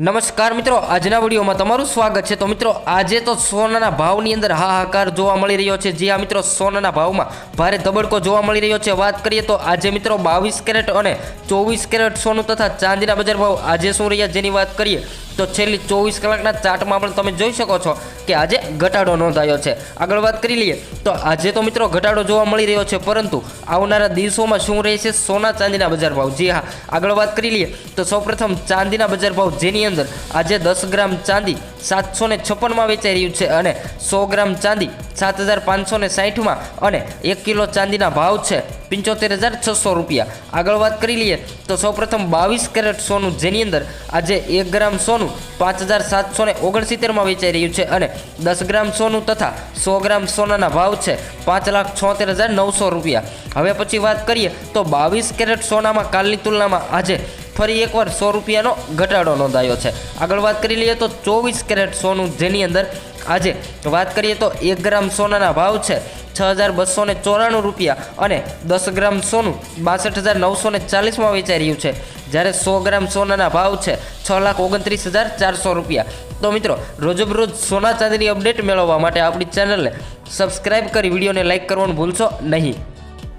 નમસ્કાર મિત્રો, આજના વિડીયોમાં તમારું સ્વાગત છે. તો મિત્રો, આજે તો સોનાના ભાવની અંદર હાહાકાર જોવા મળી રહ્યો છે. જે આ મિત્રો સોનાના ભાવમાં ભારે ધબડકો જોવા મળી રહ્યો છે. વાત કરીએ તો આજે મિત્રો બાવીસ કેરેટ અને ચોવીસ કેરેટ સોનું તથા ચાંદીના બજાર ભાવ આજે શું રહ્યા જેની વાત કરીએ તો છેલ્લી ચોવીસ કલાકના ચાર્ટમાં પણ તમે જોઈ શકો છો કે આજે ઘટાડો નોંધાયો છે. આગળ વાત કરી લઈએ તો આજે તો મિત્રો ઘટાડો જોવા મળી રહ્યો છે, પરંતુ આવનારા દિવસોમાં શું રહેશે સોના ચાંદીના બજાર ભાવ? જી હા, આગળ વાત કરી લઈએ તો સૌપ્રથમ ચાંદીના બજાર ભાવ જેની અંદર આજે દસ ગ્રામ ચાંદી સાતસો ને છપ્પનમાં વેચાઈ રહ્યું છે અને સો ગ્રામ ચાંદી સાત હજાર પાંચસો ને સાહીઠમાં અને એક કિલો ચાંદીના ભાવ છે પંચોતેર હજાર છસો રૂપિયા. આગળ વાત કરી લઈએ તો સૌપ્રથમ બાવીસ કેરેટ સોનું જેની અંદર આજે એક ગ્રામ સોનું પાંચ હજાર સાતસો ને ઓગણસિત્તેરમાં વેચાઈ રહ્યું છે અને દસ ગ્રામ સોનું તથા સો ગ્રામ સોનાના ભાવ છે પાંચ લાખ છોતેર હજાર નવસો રૂપિયા. હવે પછી વાત કરીએ તો બાવીસ કેરેટ સોનામાં કાલની તુલનામાં આજે ફરી એકવાર સો રૂપિયાનો ઘટાડો નોંધાયો છે. આગળ વાત કરી લઈએ તો ચોવીસ કેરેટ સોનું જેની અંદર આજે વાત કરીએ તો એક ગ્રામ સોનાના ભાવ છે છ હજાર બસો ને ચોરાણું રૂપિયા અને દસ ગ્રામ સોનું બાસઠ હજાર નવસો ને ચાલીસમાં વેચાઈ રહ્યું છે. જ્યારે સો ગ્રામ સોનાના ભાવ છે છ લાખ ઓગણત્રીસ હજાર ચારસો રૂપિયા. તો મિત્રો, રોજબરોજ સોના ચાંદીની અપડેટ મેળવવા માટે આપણી ચેનલને સબસ્ક્રાઇબ કરી વિડીયોને લાઇક કરવાનું ભૂલશો નહીં.